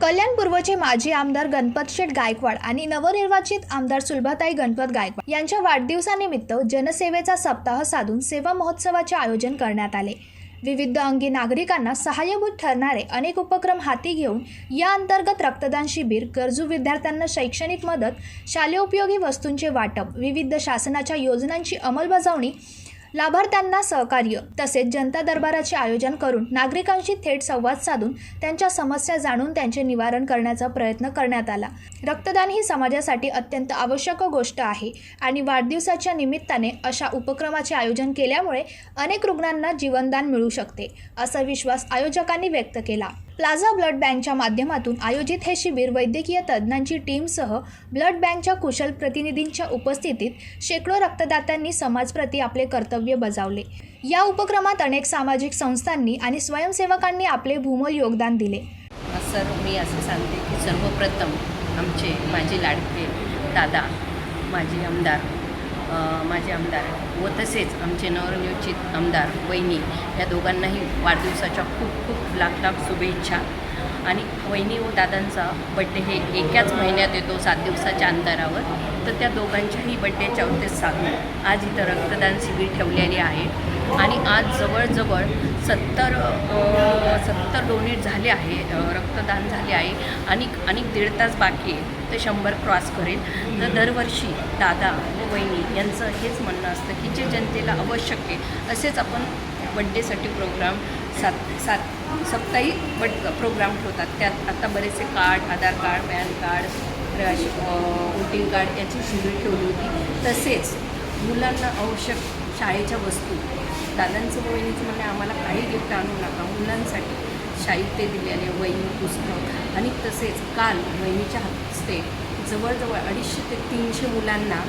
कल्याण पूर्वचे माजी आमदार गणपत शेठ गायकवाड आणि नवनिर्वाचित आमदार सुलभाताई गणपत गायकवाड यांच्या वाढदिवसानिमित्त जनसेवेचा सप्ताह साधून सेवा महोत्सवाचे आयोजन करण्यात आले. विविध अंगी नागरिकांना सहाय्यभूत ठरणारे अनेक उपक्रम हाती घेऊन या अंतर्गत रक्तदान शिबिर गरजू विद्यार्थ्यांना शैक्षणिक मदत शालेय उपयोगी वस्तूंचे वाटप विविध शासनाच्या योजनांची अंमलबजावणी लाभार्थ्यांना सहकार्य तसेच जनता दरबाराचे आयोजन करून नागरिकांशी थेट संवाद साधून त्यांच्या समस्या जाणून त्यांचे निवारण करण्याचा प्रयत्न करण्यात आला. रक्तदान ही समाजासाठी अत्यंत आवश्यक गोष्ट आहे आणि वाढदिवसाच्या निमित्ताने अशा उपक्रमाचे आयोजन केल्यामुळे अनेक रुग्णांना जीवनदान मिळू शकते असा विश्वास आयोजकांनी व्यक्त केला. प्लाझा ब्लड बँकच्या माध्यमातून आयोजित हे शिबिर वैद्यकीय तज्ज्ञांची टीमसह ब्लड बँकच्या कुशल प्रतिनिधींच्या उपस्थितीत शेकडो रक्तदात्यांनी समाजप्रती आपले कर्तव्य बजावले. या उपक्रमात अनेक सामाजिक संस्थांनी आणि स्वयंसेवकांनी आपले भूमोल योगदान दिले. सर मी असं सांगते की सर्वप्रथम आमचे माझे लाडके दादा माजी आमदार माझे आमदार व तसेच आमचे नवरनियोजित आमदार वहिनी या दोघांनाही वाढदिवसाच्या खूप खूप लाख लाख शुभेच्छा. आणि वहिनी व दादांचा बड्डे हे एकाच महिन्यात येतो सात दिवसाच्या अंतरावर. तर त्या दोघांच्याही बड्डेच्या उद्देश साधून आज इथं रक्तदान शिबिर ठेवलेली आहे. आणि आज जवळजवळ सत्तर सत्तर डोनेट झाले आहे रक्तदान झाले आहे. आणि अनेक दीड तास बाकी आहे. ते शंभर क्रॉस करेल. तर दरवर्षी दादा व वहिनी यांचं हेच म्हणणं असतं की जे जनतेला आवश्यक आहे असेच आपण बड्डेसाठी प्रोग्राम सात सात सप्ताही बड प्रोग्राम ठेवतात. त्यात आता बरेचसे card Aadhaar card PAN card voting card याची शिबिर ठेवली होती. तसेच मुलांना आवश्यक शाळेच्या वस्तू दादांचं व वहिनीचं आम्हाला काही गिफ्ट आणू नका. मुलांसाठी साहित्य दिलेले वही पुस्तक आणि तसेच काल वहिनीच्या हस्ते जवळजवळ अडीचशे ते तीनशे मुलांना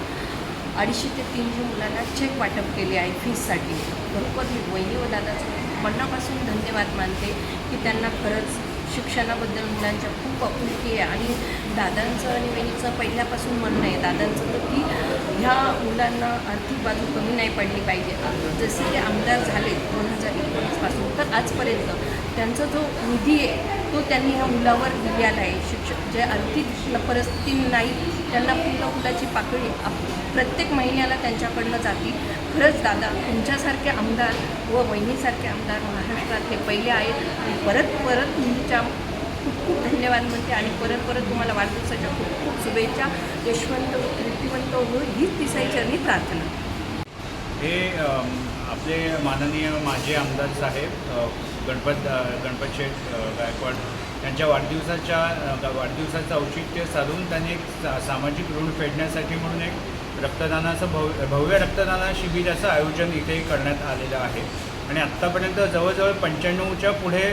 अडीचशे ते तीनशे मुलांना चेक वाटप केले आहे फीससाठी बरोबर मी वहिनी व दादाचं मनापासून धन्यवाद मानते की त्यांना खरंच शिक्षणाबद्दल मुलांच्या खूप आपुलकी आहे आणि दादांचं आणि वहिनीचं पहिल्यापासून म्हणणं आहे दादांचं तर की ह्या मुलांना आर्थिक बाजू कमी नाही पडली पाहिजे. जसे ते आमदार झाले दोन हजार एकोणीसपासून तर आजपर्यंत त्यांचा जो निधी आहे तो त्यांनी ह्या मुलावर दिलेला आहे शिक्षक. जे आर्थिक परिस्थिती नाही त्यांना पूर्ण मुलाची पाकळी आप- प्रत्येक महिन्याला त्यांच्याकडनं जाती. खरंच दादा तुमच्यासारखे आमदार व वहिनीसारखे आमदार महाराष्ट्रात हे पहिले आहेत. आणि परत परत तुमच्या खूप खूप धन्यवाद म्हणते. आणि परत परत तुम्हाला वाढदिवसाच्या खूप खूप शुभेच्छा. यशवंत कीर्तिवंत हो हीच तिसाईचरणी प्रार्थना. हे आपले माननीय माजी आमदार साहेब गणपत गणपत शेठ गायकवाड त्यांच्या वाढदिवसाच्या वाढदिवसाचं औचित्य साधून त्यांनी एक सा- सामाजिक ऋण फेडण्यासाठी म्हणून एक रक्तदानाचं भव्य भव्य रक्तदाना शिबिराचं आयोजन इथे करण्यात आलेलं आहे. आणि आत्तापर्यंत जवळजवळ पंच्याण्णवच्या पुढे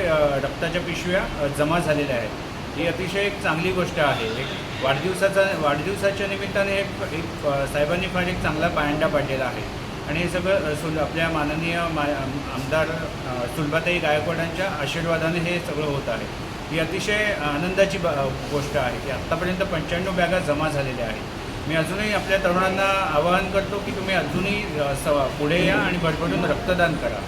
रक्ताच्या पिशव्या जमा झालेल्या आहेत. ही अतिशय एक चांगली गोष्ट आहे. एक वाढदिवसाचा वाढदिवसाच्या निमित्ताने एक एक साहेबांनी फार एक चांगला पायंडा पाडलेला आहे. आणि हे सगळं सुल आपल्या माननीय मा आमदार सुलभाताई गायकवाडांच्या आशीर्वादाने हे सगळं होत आहे. ही अतिशय आनंदाची ब गोष्ट आहे की आत्तापर्यंत पंच्याण्णव बॅगा जमा झालेल्या आहेत. मी अजूनही आपल्या तरुणांना आवाहन करतो की तुम्ही अजूनही स पुढे या आणि भटभटून रक्तदान करा.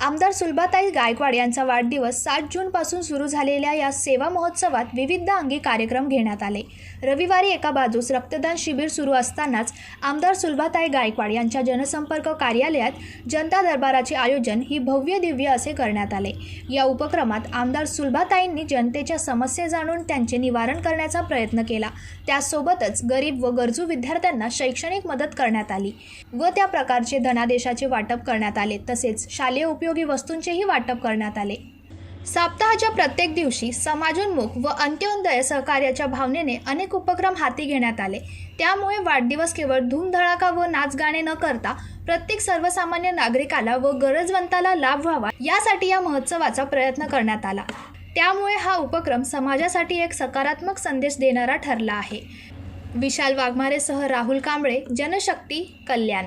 आमदार सुलभाताई गायकवाड यांचा वाढदिवस सात जूनपासून सुरू झालेल्या या सेवा महोत्सवात विविध अंगी कार्यक्रम घेण्यात आले. रविवारी एका बाजूस रक्तदान शिबिर सुरू असतानाच आमदार सुलभाताई गायकवाड यांच्या जनसंपर्क कार्यालयात जनता दरबाराचे आयोजन ही भव्य दिव्य असे करण्यात आले. या उपक्रमात आमदार सुलभाताईंनी जनतेच्या समस्या जाणून त्यांचे निवारण करण्याचा प्रयत्न केला. त्यासोबतच गरीब व गरजू विद्यार्थ्यांना शैक्षणिक मदत करण्यात आली व त्या प्रकारचे धनादेशाचे वाटप करण्यात आले. तसेच शालेय उपयोग वस्तूंचेही वाटप करण्यात आले. सप्ताहाच्या प्रत्येक दिवशी समाजोन्मुख व अंत्योदय सहकार्याच्या भावनेने अनेक उपक्रम हाती घेण्यात आले. त्यामुळे वाढदिवस केवळ धूमधडाका व नाचगाणे न करता प्रत्येक सर्वसामान्य नागरिकाला व गरजवंताला लाभ व्हावा यासाठी या महोत्सवाचा प्रयत्न करण्यात आला. त्यामुळे हा उपक्रम समाजासाठी एक सकारात्मक संदेश देणारा ठरला आहे. विशाल वाघमारेसह राहुल कांबळे जनशक्ती कल्याण.